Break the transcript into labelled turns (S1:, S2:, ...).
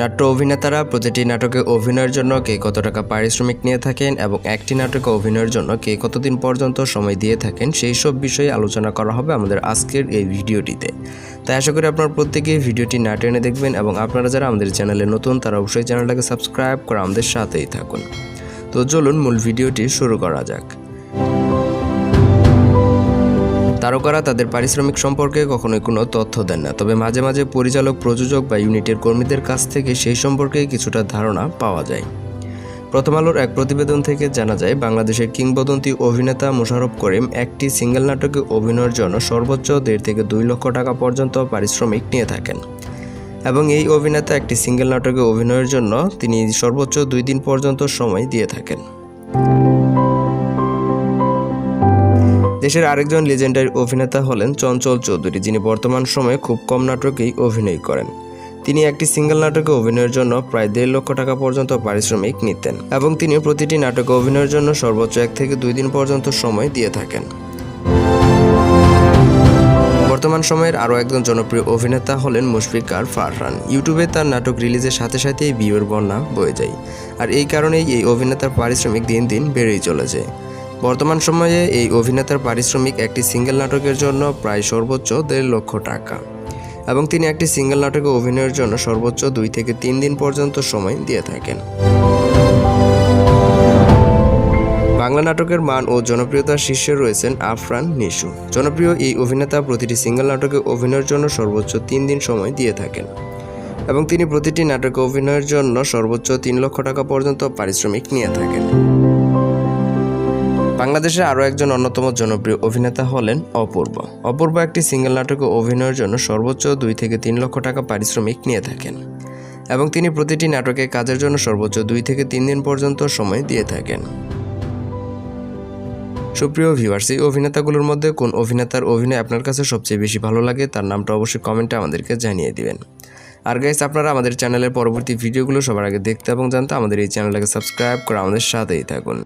S1: নাট্য অভিনেতারা প্রতিটি নাটকে অভিনয়ের জন্য কে কত টাকা পারিশ্রমিক নিয়ে থাকেন এবং একটি নাটকে অভিনয়ের জন্য কে কতদিন পর্যন্ত সময় দিয়ে থাকেন, সেই সব বিষয়ে আলোচনা করা হবে আমাদের আজকের এই ভিডিওটিতে। তাই আশা করি আপনারা প্রত্যেকেই ভিডিওটি না টেনে দেখবেন এবং আপনারা যারা আমাদের চ্যানেলে নতুন, তারা অবশ্যই চ্যানেলটাকে সাবস্ক্রাইব করে আমাদের সাথেই থাকুন। তো চলুন মূল ভিডিওটি শুরু করা যাক। তারকারা তাদের পারিশ্রমিক সম্পর্কে কখনোই কোনো তথ্য দেন না। তবে মাঝে মাঝে পরিচালক, প্রযোজক বা ইউনিটের কর্মীদের কাছ থেকে সেই সম্পর্কে কিছুটা ধারণা পাওয়া যায়। প্রথম আলোর এক প্রতিবেদন থেকে জানা যায়, বাংলাদেশের কিংবদন্তি অভিনেতা মোশাররফ করিম একটি সিঙ্গেল নাটকে অভিনয়ের জন্য সর্বোচ্চ দেড় থেকে দুই লক্ষ টাকা পর্যন্ত পারিশ্রমিক নিয়ে থাকেন। এবং এই অভিনেতা একটি সিঙ্গেল নাটকে অভিনয়ের জন্য তিনি সর্বোচ্চ দুই দিন পর্যন্ত সময় দিয়ে থাকেন। দেশের আরেকজন লেজেন্ডারি অভিনেতা হলেন চঞ্চল চৌধুরী, যিনি বর্তমান সময়ে খুব কম নাটকেই অভিনয় করেন। তিনি একটি সিঙ্গেল নাটকে অভিনয়ের জন্য প্রায় দেড় লক্ষ টাকা পর্যন্ত পারিশ্রমিক নিতেন এবং তিনি প্রতিটি নাটকে অভিনয়ের জন্য সর্বোচ্চ এক থেকে দুই দিন পর্যন্ত সময় দিয়ে থাকেন। বর্তমান সময়ের আরও একজন জনপ্রিয় অভিনেতা হলেন মুশফিকার ফারহান। ইউটিউবে তার নাটক রিলিজের সাথে সাথেই বিয়ের বন্যা বয়ে যায়। আর এই কারণেই এই অভিনেতার পারিশ্রমিক দিন দিন বেড়েই চলেছে। বর্তমান সময়ে এই অভিনেতার পারিশ্রমিক একটি সিঙ্গেল নাটকের জন্য প্রায় সর্বোচ্চ দেড় লক্ষ টাকা। এবং তিনি একটি সিঙ্গেল নাটকে অভিনয়ের জন্য সর্বোচ্চ দুই থেকে তিন দিন পর্যন্ত সময় দিয়ে থাকেন। বাংলা নাটকের মান ও জনপ্রিয়তার শীর্ষে রয়েছেন আফরান নিশু। জনপ্রিয় এই অভিনেতা প্রতিটি সিঙ্গেল নাটকে অভিনয়ের জন্য সর্বোচ্চ তিন দিন সময় দিয়ে থাকেন। এবং তিনি প্রতিটি নাটকে অভিনয়ের জন্য সর্বোচ্চ তিন লক্ষ টাকা পর্যন্ত পারিশ্রমিক নিয়ে থাকেন। বাংলাদেশের আরও একজন অন্যতম জনপ্রিয় অভিনেতা হলেন অপূর্ব। অপূর্ব একটি সিঙ্গেল নাটকে অভিনয়ের জন্য সর্বোচ্চ দুই থেকে তিন লক্ষ টাকা পারিশ্রমিক নিয়ে থাকেন এবং তিনি প্রতিটি নাটকে কাজের জন্য সর্বোচ্চ দুই থেকে তিন দিন পর্যন্ত সময় দিয়ে থাকেন। সুপ্রিয় ভিউয়ার্স এই অভিনেতাগুলোর মধ্যে কোন অভিনেতার অভিনয় আপনার কাছে সবচেয়ে বেশি ভালো লাগে তার নামটা অবশ্যই কমেন্টে আমাদেরকে জানিয়ে দিবেন। আর গাইস আপনারা আমাদের চ্যানেলের পরবর্তী ভিডিওগুলো সবার আগে দেখতে এবং জানতে আমাদের এই চ্যানেলটাকে সাবস্ক্রাইব করে আমাদের সাথেই থাকুন।